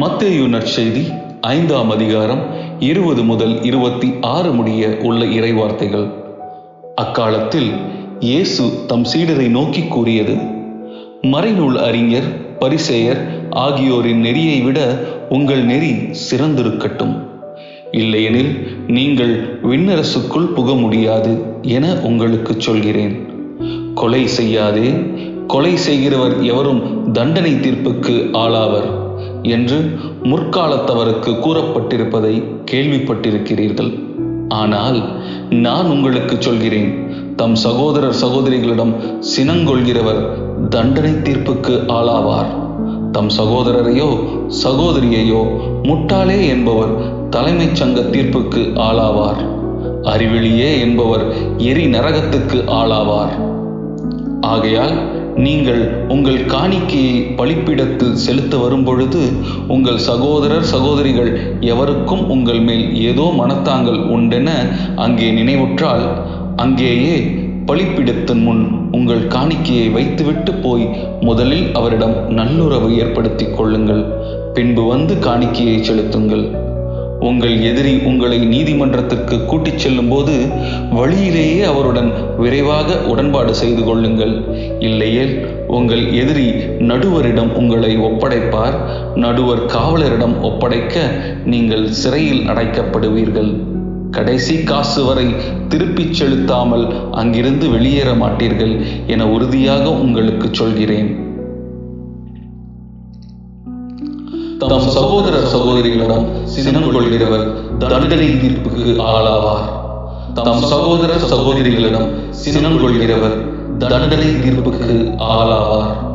மத்தேயு நற்செய்தி ஐந்தாம் அதிகாரம் இருபது முதல் இருபத்தி ஆறு முடிய உள்ள இறைவார்த்தைகள். அக்காலத்தில் இயேசு தம் சீடரை நோக்கி கூறியது மறைநூல் அறிஞர் பரிசேயர் ஆகியோரின் நெறியை விட உங்கள் நெறி சிறந்திருக்கட்டும். இல்லையெனில் நீங்கள் விண்ணரசுக்குள் புக முடியாது என உங்களுக்குச் சொல்கிறேன். கொலை செய்யாதே கொலை செய்கிறவர் எவரும் தண்டனை தீர்ப்புக்கு ஆளாவர். என்று முற்காலத்தவருக்கு கூறப்பட்டிருப்பதை கேள்விப்பட்டிருக்கிறீர்கள். ஆனால் நான் உங்களுக்கு சொல்கிறேன் தம் சகோதரர் சகோதரிகளிடம் சினங்கொள்கிறவர் தண்டனை தீர்ப்புக்கு ஆளாவார். தம் சகோதரரையோ சகோதரியையோ முட்டாளே என்பவர் தலைமைச் சங்க தீர்ப்புக்கு ஆளாவார். அறிவிலியே என்பவர் எரி நரகத்துக்கு ஆளாவார். ஆகையால் நீங்கள் உங்கள் காணிக்கையை பலிப்பிடத்தில் செலுத்த வரும்பொழுது உங்கள் சகோதரர் சகோதரிகள் எவருக்கும் உங்கள் மேல் ஏதோ மனத்தாங்கள் உண்டென அங்கே நினைவுற்றால் அங்கேயே பலிப்பிடத்தின் முன் உங்கள் காணிக்கையை வைத்துவிட்டு போய் முதலில் அவரிடம் நல்லுறவு ஏற்படுத்திக் கொள்ளுங்கள். பின்பு வந்து காணிக்கையை செலுத்துங்கள். உங்கள் எதிரி உங்களை நீதிமன்றத்திற்கு கூட்டிச் செல்லும்போது வழியிலேயே அவருடன் விரைவாக உடன்பாடு செய்து கொள்ளுங்கள். இல்லையேல் உங்கள் எதிரி நடுவரிடம் உங்களை ஒப்படைப்பார் நடுவர் காவலரிடம் ஒப்படைக்க நீங்கள் சிறையில் அடைக்கப்படுவீர்கள். கடைசி காசு வரை திருப்பிச் செலுத்தாமல் அங்கிருந்து வெளியேற மாட்டீர்கள் என உறுதியாக உங்களுக்கு சொல்கிறேன். தம் சகோதரர் சகோதரிகளிடம் சினம் கொள்கிறவர் தண்டனை தீர்ப்புக்கு ஆளாவார். தம் சகோதரர் சகோதரிகளிடம் சினம் கொள்கிறவர் தண்டனை தீர்ப்புக்கு ஆளாவார்.